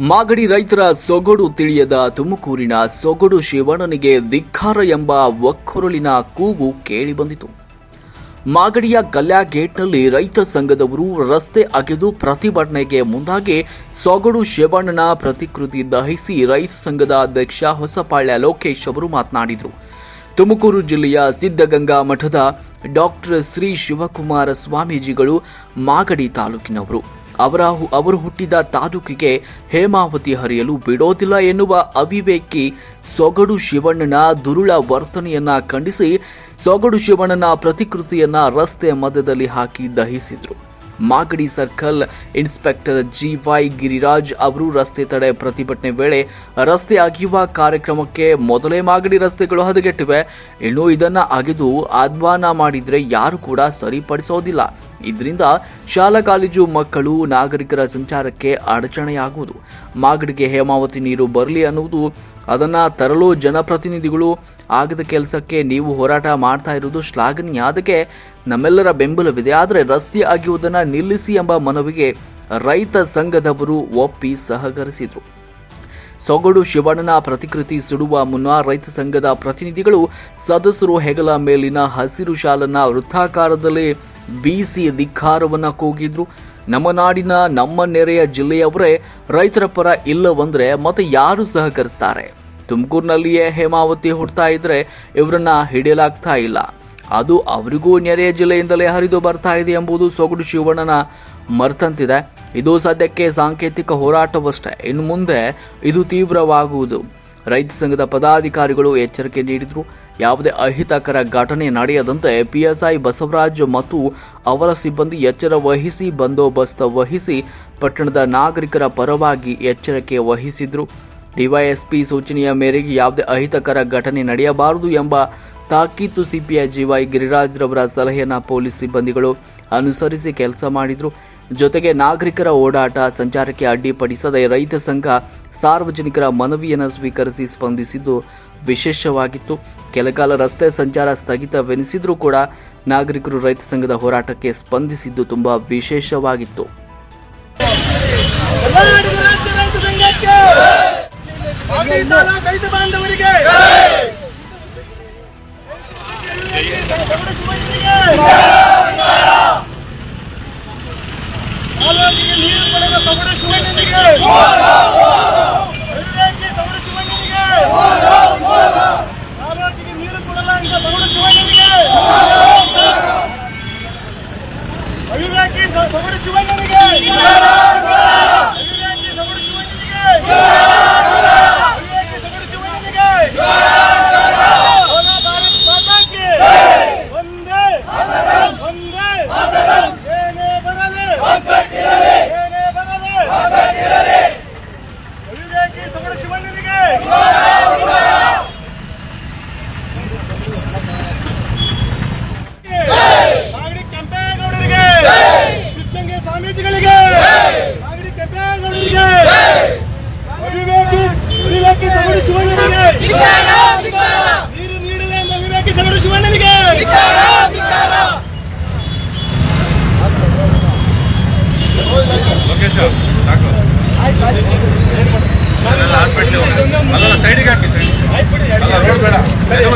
ಮಾಗಡಿ ರೈತರ ಸೊಗಡು ತಿಳಿಯದ ತುಮಕೂರಿನ ಸೊಗಡು ಶಿವಣ್ಣನಿಗೆ ಧಿಕ್ಕಾರ ಎಂಬ ಒಕ್ಕೊರಲಿನ ಕೂಗು ಕೇಳಿಬಂದಿತು. ಮಾಗಡಿಯ ಗಲ್ಯಾ ಗೇಟ್ನಲ್ಲಿ ರೈತ ಸಂಘದವರು ರಸ್ತೆ ಅಗೆದು ಪ್ರತಿಭಟನೆಗೆ ಮುಂದಾಗಿ ಸೊಗಡು ಶಿವಣ್ಣನ ಪ್ರತಿಕೃತಿ ದಹಿಸಿ ರೈತ ಸಂಘದ ಅಧ್ಯಕ್ಷ ಹೊಸಪಾಳ್ಯ ಲೋಕೇಶ್ ಅವರು ಮಾತನಾಡಿದರು. ತುಮಕೂರು ಜಿಲ್ಲೆಯ ಸಿದ್ಧಗಂಗಾ ಮಠದ ಡಾಕ್ಟರ್ ಶ್ರೀ ಶಿವಕುಮಾರ ಸ್ವಾಮೀಜಿಗಳು ಮಾಗಡಿ ತಾಲೂಕಿನವರು. ಅವರ ಅವರು ಹುಟ್ಟಿದ ತಾಲೂಕಿಗೆ ಹೇಮಾವತಿ ಹರಿಯಲು ಬಿಡೋದಿಲ್ಲ ಎನ್ನುವ ಅವಿವೇಕಿ ಸೊಗಡು ಶಿವಣ್ಣನ ದುರುಳ ವರ್ತನೆಯನ್ನ ಖಂಡಿಸಿ ಸೊಗಡು ಶಿವಣ್ಣನ ಪ್ರತಿಕೃತಿಯನ್ನ ರಸ್ತೆ ಮಧ್ಯದಲ್ಲಿ ಹಾಕಿ ದಹಿಸಿದ್ರು. Magadi circle inspector G Y Giriraj ಅವರು ರಸ್ತೆ ತಡೆ ಪ್ರತಿಭಟನೆ ವೇಳೆ ರಸ್ತೆ ಅಗೆಯುವ ಕಾರ್ಯಕ್ರಮಕ್ಕೆ ಮೊದಲೇ ಮಾಗಡಿ ರಸ್ತೆಗಳು ಹದಗೆಟ್ಟಿವೆ. ಇನ್ನು ಇದನ್ನ ಅಗೆದು ಆಧ್ವಾನ ಮಾಡಿದ್ರೆ ಯಾರು ಕೂಡ ಸರಿಪಡಿಸೋದಿಲ್ಲ. ಇದರಿಂದ ಶಾಲಾ ಕಾಲೇಜು ಮಕ್ಕಳು ನಾಗರಿಕರ ಸಂಚಾರಕ್ಕೆ ಅಡಚಣೆಯಾಗುವುದು. ಮಾಗಡಿಗೆ ಹೇಮಾವತಿ ನೀರು ಬರಲಿ ಅನ್ನುವುದು ಅದನ್ನು ತರಲು ಜನಪ್ರತಿನಿಧಿಗಳು ಆಗದ ಕೆಲಸಕ್ಕೆ ನೀವು ಹೋರಾಟ ಮಾಡ್ತಾ ಇರುವುದು ಶ್ಲಾಘನೀಯ. ಅದಕ್ಕೆ ನಮ್ಮೆಲ್ಲರ ಬೆಂಬಲವಿದೆ. ಆದರೆ ರಸ್ತೆ ಆಗಿರುವುದನ್ನು ನಿಲ್ಲಿಸಿ ಎಂಬ ಮನವಿಗೆ ರೈತ ಸಂಘದವರು ಒಪ್ಪಿ ಸಹಕರಿಸಿದರು. ಸೊಗಡು ಶಿವಣ್ಣನ ಪ್ರತಿಕೃತಿ ಸುಡುವ ಮುನ್ನ ರೈತ ಸಂಘದ ಪ್ರತಿನಿಧಿಗಳು ಸದಸ್ಯರು ಹೆಗಲ ಮೇಲಿನ ಹಸಿರು ಶಾಲನ್ನ ವೃತ್ತಾಕಾರದಲ್ಲಿ ಬೀಸಿ ಧಿಕ್ಕಾರವನ್ನು ಕೂಗಿದ್ರು. ನಮ್ಮ ನಾಡಿನ, ನಮ್ಮ ನೆರೆಯ ಜಿಲ್ಲೆಯವರೇ ರೈತರ ಪರ ಇಲ್ಲವಂದ್ರೆ ಮತ್ತೆ ಯಾರು ಸಹಕರಿಸ್ತಾರೆ? ತುಮಕೂರಿನಲ್ಲಿಯೇ ಹೇಮಾವತಿ ಹುಡ್ತಾ ಇದ್ರೆ ಇವರನ್ನ ಹಿಡಿಯಲಾಗ್ತಾ ಇಲ್ಲ. ಅದು ಅವರಿಗೂ ನೆರೆಯ ಜಿಲ್ಲೆಯಿಂದಲೇ ಹರಿದು ಬರ್ತಾ ಇದೆ ಎಂಬುದು ಸೊಗಡು ಶಿವಣ್ಣನ ಮರ್ತಂತಿದೆ. ಇದು ಸದ್ಯಕ್ಕೆ ಸಾಂಕೇತಿಕ ಹೋರಾಟವಷ್ಟೇ. ಇನ್ನು ಮುಂದೆ ಇದು ತೀವ್ರವಾಗುವುದು. ರೈತ ಸಂಘದ ಪದಾಧಿಕಾರಿಗಳು ಎಚ್ಚರಿಕೆ ನೀಡಿದರು. ಯಾವುದೇ ಅಹಿತಕರ ಘಟನೆ ನಡೆಯದಂತೆ ಪಿಎಸ್ಐ ಬಸವರಾಜ್ ಮತ್ತು ಅವರ ಸಿಬ್ಬಂದಿ ಎಚ್ಚರ ವಹಿಸಿ ಬಂದೋಬಸ್ತ್ ವಹಿಸಿ ಪಟ್ಟಣದ ನಾಗರಿಕರ ಪರವಾಗಿ ಎಚ್ಚರಿಕೆ ವಹಿಸಿದ್ರು. ಡಿವೈಎಸ್ಪಿ ಸೂಚನೆಯ ಮೇರೆಗೆ ಯಾವುದೇ ಅಹಿತಕರ ಘಟನೆ ನಡೆಯಬಾರದು ಎಂಬ ತಾಕೀತು ಸಿಪಿಐ ಜಿವೈ ಗಿರಿರಾಜ್ ರವರ ಸಲಹೆಯನ್ನು ಪೊಲೀಸ್ ಸಿಬ್ಬಂದಿಗಳು ಅನುಸರಿಸಿ ಕೆಲಸ ಮಾಡಿದ್ರು. ಜೊತೆಗೆ ನಾಗರಿಕರ ಓಡಾಟ ಸಂಚಾರಕ್ಕೆ ಅಡ್ಡಿಪಡಿಸದೆ ರೈತ ಸಂಘ ಸಾರ್ವಜನಿಕರ ಮನವಿಯನ್ನು ಸ್ವೀಕರಿಸಿ ಸ್ಪಂದಿಸಿದ್ದು. ವಿಶೇಷವಾಗಿತ್ತು. ಕೆಲಕಾಲ ರಸ್ತೆ ಸಂಚಾರ ಸ್ಥಗಿತವೆನಿಸಿದ್ರೂ ಕೂಡ ನಾಗರಿಕರು ರೈತ ಸಂಘದ ಹೋರಾಟಕ್ಕೆ ಸ್ಪಂದಿಸಿದ್ದು ತುಂಬಾ ವಿಶೇಷವಾಗಿತ್ತು ತಾಲೂಕಿಗೆ ನೀರು ಪಡೆದ ಸೊಗಡು ಶಿವಣ್ಣನಿಗೆ ಅವಿವೇಕಿ ಸೊಗಡು ಶಿವಣ್ಣನಿಗೆ ತಾಲೂಕಿಗೆ ನೀರು ಕೊಡಲಾಗಿದ್ದ ಸೊಗಡು ಶಿವಣ್ಣನಿಗೆ ಅವಿವೇಕಿ ಸೊಗಡು ಶಿವಣ್ಣನಿಗೆ ಅವಿವೇಕಿ ಸೊಗಡು ಶಿವಣ್ಣನಿಗೆ ಅವಿವೇಕಿ ಸೊಗಡು ಶಿವಣ್ಣನಿಗೆ ಹೋದ ಭಾರತ್ ಮಾತಾಕ್ಕೆ ಒಂದೇ ಒಂದೇ ಏನೇ ಬರಲಿ ಏನೇ ಬರಲಿ ಅವಿವೇಕಿ ಸೊಗಡು ಶಿವಣ್ಣನಿಗೆ ಮಾಗಡಿ ಕೆಂಪೇಗೌಡರಿಗೆ ಸಿದ್ಧಗಂಗೆ ಸ್ವಾಮೀಜಿಗಳಿಗೆ ಮಾಗಡಿ ಕೆಂಪೇಗೌಡರಿಗೆ ಅವಿವೇಕಿ ಅವಿವೇಕಿ ಸಗಡು ಶಿವಣ್ಣನಿಗೆ ನೀರು ನೀಡಲಿ ಎಂದ ಅವಿವೇಕಿ ಸಗಡು ಶಿವಣ್ಣನಿಗೆ ಲೊಕೇಶ್ ಸಾಕು ಅಲ್ಲೆಲ್ಲ ಸೈಡಿಗೆ ಹಾಕಿ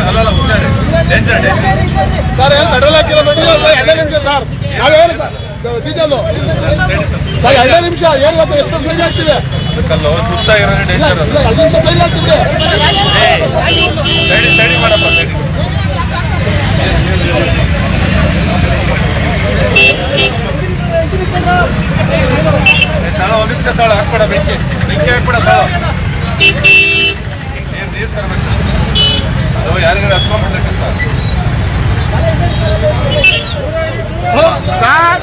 ಅಲ್ಲಲ್ಲ ಹುಷಾರಿ. ಡೇಂಜರ್ ಸರ್ ಪೆಟ್ರೋಲ್ ಹಾಕಿಲ್ಲ ಪೆಟ್ರೋಲ್ ಎರಡೇ ನಿಮಿಷ ಸರ್. ನಾವೇನು ಸರ್. ಡೀಸೆಲ್. ಸರ್ ಎರಡೇ ನಿಮಿಷ. ಏನಿಲ್ಲ ಸರ್? ಎಷ್ಟು ಸೈಜ್ ಆಗ್ತಿದೆ? ಅದಕ್ಕಲ್ಲ ಸುತ್ತ ಇರೋದು ಡೇಂಜರ್ ಎರಡು ನಿಮಿಷ ಸೈಜ್ ಆಗ್ತಿದೆ. ಸೈಡಿ ಸೈಡಿ ಮಾಡಪ್ಪ ಸೈಡಿ ಸಾಲ ಒಂದು ನಿಮಿಷ ತಾಳ ಹಾಕ್ಬೇಡ ಬೆಂಕಿ ಬೆಂಕಿ ಹಾಕ್ಬೇಡ ತಾಳ ನೀರು ನೀರು ತರಬೇಕು ಅದು ಯಾರಿಗಾರು ಹತ್ಕೊಂಡ್ಬಿಟ್ಟಿರ್ಕಂತ ಸರ್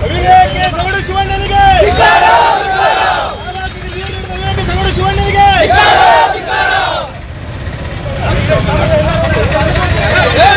ಅವಿವೇಕಿ ಸಗಡು ಶಿವಣ್ಣನಿಗೆ ತಾಲೂಕಿಗೆ ನೀರು ನೀಡಿದ ಅವಿವೇಕಿ ಸಗಡು ಶಿವಣ್ಣನಿಗೆ ಏ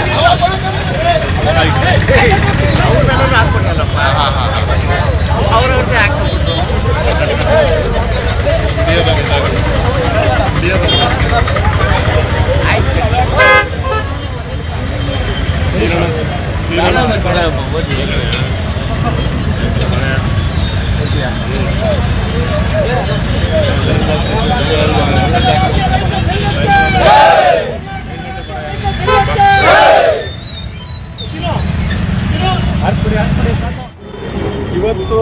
ಇವತ್ತು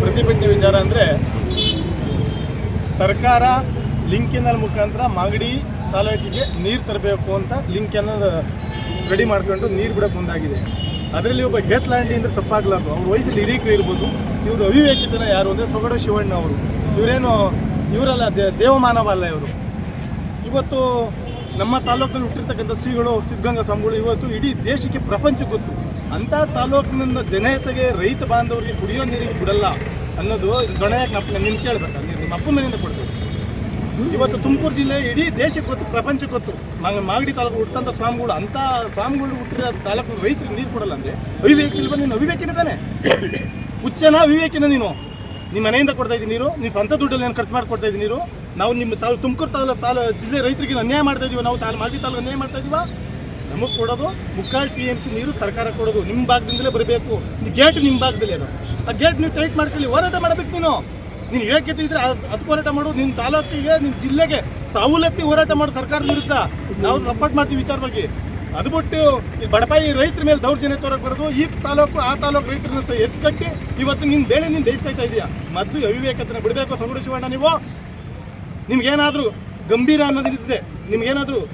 ಪ್ರತಿಭಟನೆ ವಿಚಾರ ಅಂದರೆ ಸರ್ಕಾರ ಲಿಂಕ್ ಕೆನಲ್ ಮುಖಾಂತರ ಮಾಗಡಿ ತಾಲೂಕಿಗೆ ನೀರು ತರಬೇಕು ಅಂತ ಲಿಂಕ್ ಕೆನಲ್ ರೆಡಿ ಮಾಡ್ಕೊಂಡು ನೀರು ಬಿಡಕ್ಕೆ ಮುಂದಾಗಿದೆ. ಅದರಲ್ಲಿ ಒಬ್ಬ ಗೇತ್ಲಾಂಡಿ ಅಂದರೆ ತಪ್ಪಾಗಲಾರ್ದು ಅವ್ರ ವಯಸ್ಸಲ್ಲಿ ಹಿರೀಕರು ಇರ್ಬೋದು. ಇವರು ಅವಿವೇಕಿತನ ಯಾರು ಅಂದರೆ ಸೊಗಡು ಶಿವಣ್ಣ ಅವರು. ಇವರೇನು ಇವರಲ್ಲ ದೇವಮಾನವ ಅಲ್ಲ ಇವರು. ಇವತ್ತು ನಮ್ಮ ತಾಲೂಕಿನಲ್ಲಿ ಹುಟ್ಟಿರ್ತಕ್ಕಂಥ ಶ್ರೀಗಳು, ಸಿದ್ಧಗಂಗಾ ಸ್ವಾಮಿಗಳು ಇವತ್ತು ಇಡೀ ದೇಶಕ್ಕೆ ಪ್ರಪಂಚ ಗೊತ್ತು. ಅಂಥ ತಾಲೂಕಿನ ಜನತೆಗೆ ರೈತ ಬಾಂಧವರಿಗೆ ಕುಡಿಯೋ ನೀರಿಗೆ ಬಿಡಲ್ಲ ಅನ್ನೋದು ದೊಣೆಯಾಗಿ ನಪ್ಪ ನಿಂತು ಕೇಳ್ಬೇಕಾ ನೀನು ನಿಮ್ಮ ಮನೆಯಿಂದ ಕೊಡ್ತೀವಿ. ಇವತ್ತು ತುಮಕೂರು ಜಿಲ್ಲೆ ಇಡೀ ದೇಶಕ್ಕೆ ಗೊತ್ತು ಪ್ರಪಂಚಕ್ಕೆ ಗೊತ್ತು. ಮಾಗ- ಮಾಗಡಿ ತಾಲೂಕು ಹುಟ್ಟಂಥ ಫಾರ್ಮ್ಗಳು ಅಂಥ ಫಾರ್ಮ್ಗಳು ಹುಟ್ಟಿರೋ ತಾಲೂಕು ರೈತರಿಗೆ ನೀರು ಕೊಡಲ್ಲ ಅಂದರೆ ಅವಿವೇಕ ಇಲ್ವ? ನೀನು ಅವಿವೇಕಿನ ತಾನೆ? ಹುಚ್ಚನ ವಿವೇಕಿನ ನೀನು. ನಿಮ್ಮ ಮನೆಯಿಂದ ಕೊಡ್ತಾ ಇದ್ದೀನಿ ನೀರು ನೀವು ಸ್ವಂತ ದುಡ್ಡಲ್ಲಿ ನಾನು ಖರ್ಚು ಮಾಡಿ ಕೊಡ್ತಾ ಇದ್ದೀನಿ ನೀರು? ನಾವು ನಿಮ್ಮ ತಾಲೂಕು ತುಮಕೂರು ತಾಲೂಕು ತಾಲೂ ಜಿಲ್ಲೆ ರೈತರಿಗೆ ಅನ್ಯಾಯ ಮಾಡ್ತಾ ಇದೀವಿ? ನಾವು ತಾಲೂ ಮಾಗಡಿ ತಾಲೂಕು ಅನ್ಯಾಯ ಮಾಡ್ತಾ ಇದೀವ? ನಮಗೆ ಕೊಡೋದು ಮುಕ್ಕಾಲು ಪಿ ಎಂ ಸಿ ನೀರು ಸರ್ಕಾರ ಕೊಡೋದು ನಿಮ್ಮ ಭಾಗದಿಂದಲೇ ಬರಬೇಕು. ಗೇಟ್ ನಿಮ್ಮ ಭಾಗದಲ್ಲಿ ಅದು. ಆ ಗೇಟ್ ನೀವು ಟೈಟ್ ಮಾಡ್ಕೊಳ್ಳಿ, ಹೋರಾಟ ಮಾಡಬೇಕು ನೀನು. ನೀನು ಯೋಗ್ಯತೆ ಇದ್ರೆ ಅದ್- ಹೋರಾಟ ಮಾಡು ನಿನ್ನ ತಾಲೂಕಿಗೆ ನಿನ್ನ ಜಿಲ್ಲೆಗೆ ಸವಲತ್ತಿ ಹೋರಾಟ ಮಾಡು ಸರ್ಕಾರ ವಿರುದ್ಧ. ನಾವು ಸಪೋರ್ಟ್ ಮಾಡ್ತೀವಿ ವಿಚಾರವಾಗಿ ಅದು ಬಿಟ್ಟು ಬಡಪಾಯಿ ರೈತರ ಮೇಲೆ ದೌರ್ಜನ್ಯ ತೋರಕ್ಕೆ ಬರೋದು, ಈ ತಾಲೂಕು, ಆ ತಾಲೂಕು ರೈತರನ್ನ ಎತ್ಕಟ್ಟಿ ಇವತ್ತು ನಿನ್ನ ಬೇಳೆ ನೀನು ಬೇಯಿಸ್ತಾ ಇದೆಯಾ. ಮದ್ದು ಅವಿವೇಕತನ ಬಿಡಬೇಕು ಸೊಗಡು ಶಿವಣ್ಣ ನೀವು. ನಿಮ್ಗೇನಾದರೂ ಗಂಭೀರ ಅನ್ನೋದಿದ್ರೆ, ನಿಮ್ಗೇನಾದರೂ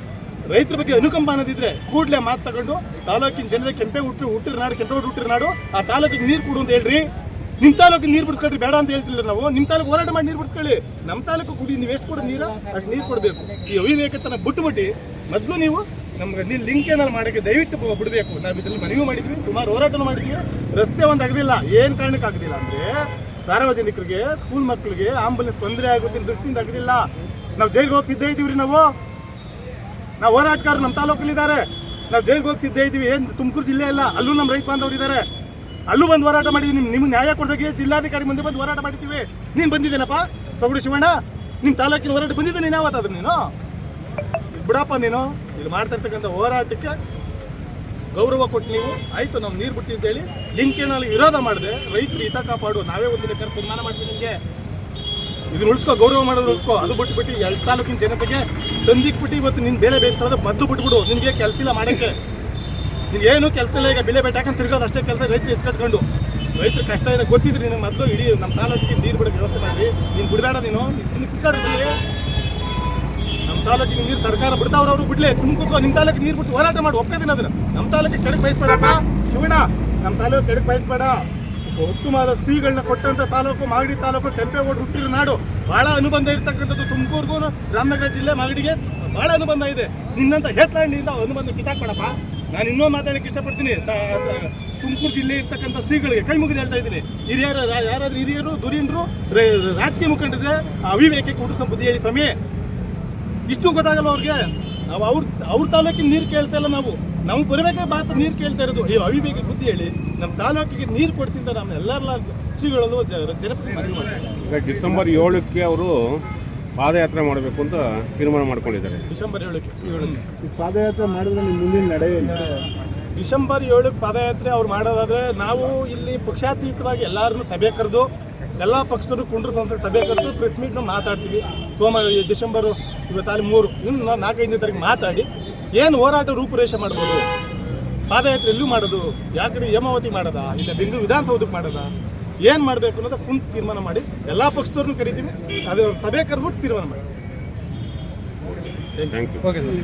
ರೈತರ ಬಗ್ಗೆ ಅನುಕಂಪ ಅನ್ನೋದಿದ್ರೆ ಕೂಡಲೇ ಮಾತು ತಗೊಂಡು ತಾಲೂಕಿನ ಜನತೆ ಕೆಂಪೆ ಹುಟ್ಟು ಹುಟ್ಟಿರ ನಾಡು ಕೆಂಪೆ ಹುಟ್ಟು ಹುಟ್ಟಿರ ನಾಡು, ಆ ತಾಲೂಕಿಗೆ ನೀರು ಕೊಡು ಅಂತ ಹೇಳ್ರಿ. ನಿಮ್ಮ ತಾಲೂಕಿಗೆ ನೀರು ಬಿಡಿಸ್ಕೊಳ್ರಿ, ಬೇಡ ಅಂತ ಹೇಳ್ತಿಲ್ಲ ನಾವು. ನಿಮ್ಮ ತಾಲೂಕು ಹೋರಾಟ ಮಾಡಿ ನೀರು ಬಿಡಿಸ್ಕೊಳ್ಳಿ. ನಮ್ಮ ತಾಲೂಕು ಕುಡಿ, ನೀವು ಎಷ್ಟು ಕೊಡೋ ನೀರು, ಅಷ್ಟು ನೀರು ಕೊಡಬೇಕು. ಈ ಅವಿವೇಕತನ ಬಿಟ್ಟುಬಿಟ್ಟು ಮೊದಲು ನೀವು ನಮ್ಗೆ ನೀವು ಲಿಂಕ್ ಏನಾದ್ರು ಮಾಡಕ್ಕೆ ದಯವಿಟ್ಟು ಬಿಡಬೇಕು. ನಾವು ಇದರಲ್ಲಿ ಮನವಿ ಮಾಡಿದ್ವಿ, ಸುಮಾರು ಹೋರಾಟ ಮಾಡಿದ್ವಿ. ರಸ್ತೆ ಒಂದು ಆಗದಿಲ್ಲ. ಏನು ಕಾರಣಕ್ಕೆ ಆಗದಿಲ್ಲ ಅಂದರೆ ಸಾರ್ವಜನಿಕರಿಗೆ ಸ್ಕೂಲ್ ಮಕ್ಕಳಿಗೆ ಆಂಬುಲೆನ್ಸ್ ತೊಂದರೆ ಆಗುತ್ತೆ ದೃಷ್ಟಿಯಿಂದ ಆಗದಿಲ್ಲ. ನಾವು ಜೈಲಿಗೆ ಹೋಗಿ ಸಿದ್ಧ ಇದ್ದೀವಿ ನಾವು. ನಾವು ಹೋರಾಟಗಾರರು ನಮ್ಮ ತಾಲೂಕಲ್ಲಿದ್ದಾರೆ. ನಾವು ಜೈಲಿಗೆ ಹೋಗಿ ಸಿದ್ಧ ಇದ್ದೀವಿ. ಏನು ತುಮಕೂರು ಜಿಲ್ಲೆ ಅಲ್ಲ, ಅಲ್ಲೂ ನಮ್ಮ ರೈತ ಬಾಂಧವರು ಇದ್ದಾರೆ ಅಲ್ಲೂ ಬಂದು ಹೋರಾಟ ಮಾಡಿದ್ವಿ ನಿಮ್ ನಿಮ್ಗೆ ನ್ಯಾಯ ಕೊಡ್ಸೋಕೆ ಜಿಲ್ಲಾಧಿಕಾರಿ ಮುಂದೆ ಬಂದು ಹೋರಾಟ ಮಾಡಿದ್ದೀವಿ ನೀನು ಬಂದಿದ್ದೇನಪ್ಪ? ತಗೊಡು ಶಿವಣ್ಣ ನಿಮ್ಮ ತಾಲೂಕಿನ ಹೋರಾಟ ಬಂದಿದ್ದೆ ನೀನು ಯಾವತ್ತಾದ್ರು ನೀನು? ಬಿಡಪ್ಪ ನೀನು. ಇಲ್ಲಿ ಮಾಡ್ತಾ ಇರ್ತಕ್ಕಂಥ ಹೋರಾಟಕ್ಕೆ ಗೌರವ ಕೊಟ್ಟು ನೀವು. ಆಯ್ತು, ನಾವು ನೀರು ಬಿಟ್ಟಿದ್ದೇಳಿ ಹೇಳಿ ಲಿಂಕೇನಲ್ಲಿ ವಿರೋಧ ಮಾಡಿದೆ. ರೈತರು ಹಿತ ಕಾಪಾಡು. ನಾವೇ ಒಂದಿನ ಕರೆ ಸನ್ಮಾನ ಮಾಡ್ತೀವಿ ನಿಮಗೆ. ಇದನ್ನ ಉಳಿಸ್ಕೋ, ಗೌರವ ಮಾಡೋದು ಉಳಿಸ್ಕೋ. ಅದು ಬಿಟ್ಬಿಟ್ಟು ಎಲ್ಲ ತಾಲೂಕಿನ ಜನತೆಗೆ ತಂದಿಕ್ಬಿಟ್ಟು ಇವತ್ತು ನಿನ್ನ ಬೇಳೆ ಬೇಯಿಸ್ಕೊಳ್ಳೋದು ಮದ್ದು ಬಿಟ್ಬಿಡು. ನಿನಗೆ ಕೆಲಸ ಇಲ್ಲ ಮಾಡೋಕ್ಕೆ. ನಿನ್ಗೆ ಏನು ಕೆಲಸ ಇಲ್ಲ, ಈಗ ಬೆಲೆ ಬೆಟ್ಟಾಕಂತ ತಿರ್ಗೋದು ಅಷ್ಟೇ ಕೆಲಸ ರೈತರು ಎತ್ಕಟ್ಕೊಂಡು ರೈತರು ಕಷ್ಟ ಇದೆ, ಗೊತ್ತಿದ್ರಿ ನಿಮ್ಗೆ ಮೊದಲು ಇಡೀ ನಮ್ಮ ತಾಲೂಕಿಗೆ ನೀರು ಬಿಡೋಕೆ ವ್ಯವಸ್ಥೆ ಮಾಡಿ ನೀನು ಬಿಡಬೇಡ ನೀನು ನಿನ್ನ ಕುತ್ಕೊಂಡಿದ್ದೀನಿ ನಮ್ಮ ತಾಲೂಕಿಗೆ ನೀರು ಸರ್ಕಾರ ಬಿಡ್ತಾವ್ರು ಅವರು, ಬಿಡ್ಲಿ. ತುಮಕೂರು ನಿಮ್ಮ ತಾಲೂಕಿಗೆ ನೀರು ಬಿಟ್ಟು ಹೋರಾಟ ಮಾಡಿ ಒಪ್ಕೋತೀನಿ ಅದ್ರ ನಮ್ಮ ತಾಲೂಕಿಗೆ ಕಡೆಗೆ ಬಯಸ್ಬೇಡಪ್ಪ. ಶಿವಣ್ಣ ನಮ್ಮ ತಾಲೂಕು ಕಡೆಗೆ ಬಯಸ್ಬೇಡ. ಉತ್ತಮವಾದ ಶ್ರೀಗಳನ್ನ ಕೊಟ್ಟಂತ ತಾಲೂಕು, ಮಾಗಡಿ ತಾಲೂಕು ಕೆಂಪೇಗೌಡ ಹುಟ್ಟಿರೋ ನಾಡು ಬಹಳ ಅನುಬಂಧ ಇರ್ತಕ್ಕಂಥದ್ದು ತುಮಕೂರಿಗೂ, ರಾಮನಗರ ಜಿಲ್ಲೆ ಮಾಗಡಿಗೆ ಬಹಳ ಅನುಬಂಧ ಇದೆ. ನಿನ್ನಂತ ಹೇತ್ಲಾಂಡಿಯಿಂದ ಅನುಬಂಧ ಕಿತ್ತಾಕ್ಬೇಡಪ್ಪ. ನಾನು ಇನ್ನೂ ಮಾತಾಡಕ್ಕೆ ಇಷ್ಟಪಡ್ತೀನಿ. ತುಮಕೂರು ಜಿಲ್ಲೆ ಇರ್ತಕ್ಕಂಥ ಶ್ರೀಗಳಿಗೆ ಕೈ ಮುಗಿದು ಹೇಳ್ತಾ ಇದ್ದೀನಿ. ಹಿರಿಯರ ಯಾರಾದ್ರೂ ಹಿರಿಯರು ದುರೀಣರು ರಾಜಕೀಯ ಮುಖಂಡರ ಅವಿವೇಕಕ್ಕೆ ಹುಟ್ಟಿಸ ಬುದ್ಧಿ ಹೇಳಿ ಸ್ವಾಮಿ. ಇಷ್ಟು ಗೊತ್ತಾಗಲ್ಲ ಅವ್ರಿಗೆ. ನಾವು ಅವ್ರ ಅವ್ರ ತಾಲೂಕಿಗೆ ನೀರು ಕೇಳ್ತಾ ಇಲ್ಲ ನಾವು. ನಾವು ಬರಬೇಕಾದ್ರೆ ಮಾತ್ರ ನೀರು ಕೇಳ್ತಾ ಇರೋದು. ಈ ಅವಿವೇಕ ಬುದ್ಧಿ ಹೇಳಿ. ನಮ್ಮ ತಾಲೂಕಿಗೆ ನೀರು ಕೊಡ್ತಿಂತ ನಮ್ಮ ಎಲ್ಲರಲ್ಲ ಶ್ರೀಗಳಲ್ಲೂ ಜನಪ್ರಿಯ ಡಿಸೆಂಬರ್ ಏಳಕ್ಕೆ ಅವರು ಪಾದಯಾತ್ರೆ ಮಾಡಬೇಕು ಅಂತ ತೀರ್ಮಾನ ಮಾಡ್ಕೊಂಡಿದ್ದಾರೆ. ಡಿಸೆಂಬರ್ ಏಳಕ್ಕೆ ಪಾದಯಾತ್ರೆ ಮಾಡಿದ್ರೆ ನಿಮ್ಮ ಮುಂದಿನ ನಡೆ ಡಿಸೆಂಬರ್ ಏಳಕ್ಕೆ ಪಾದಯಾತ್ರೆ ಅವ್ರು ಮಾಡೋದಾದ್ರೆ ನಾವು ಇಲ್ಲಿ ಪಕ್ಷಾತೀತವಾಗಿ ಎಲ್ಲರನ್ನೂ ಸಭೆ ಕರೆದು ಎಲ್ಲ ಪಕ್ಷದವರು ಕುಂಡ್ರು ಸಂಸ್ಥೆ ಸಭೆ ಕರೆದು ಪ್ರೆಸ್ ಮೀಟ್ನ ಮಾತಾಡ್ತೀವಿ. ಸೋಮವಾರ ಡಿಸೆಂಬರು ಇವತ್ತಾಲಿ ಮೂರು ಇನ್ನು ನಾಲ್ಕೈದನೇ ತಾರೀಕು ಮಾತಾಡಿ ಏನು ಹೋರಾಟ ರೂಪುರೇಷೆ ಮಾಡ್ಬೋದು? ಪಾದಯಾತ್ರೆ ಎಲ್ಲೂ ಮಾಡೋದು? ಯಾಕಡೆ ಹೇಮಾವತಿ ಮಾಡೋದಾ? ಇಲ್ಲ ಬಿಂದು ವಿಧಾನಸೌಧಕ್ಕೆ ಮಾಡೋದ? ಏನು ಮಾಡಬೇಕು ಅನ್ನೋದು ಕುಂತು ತೀರ್ಮಾನ ಮಾಡಿ. ಎಲ್ಲ ಪಕ್ಷದವ್ರನ್ನೂ ಕರಿತೀವಿ ಅದು ಸಭೆ ಕರೆದ್ಬಿಟ್ಟು ತೀರ್ಮಾನ ಮಾಡಿ. Thank you okay sir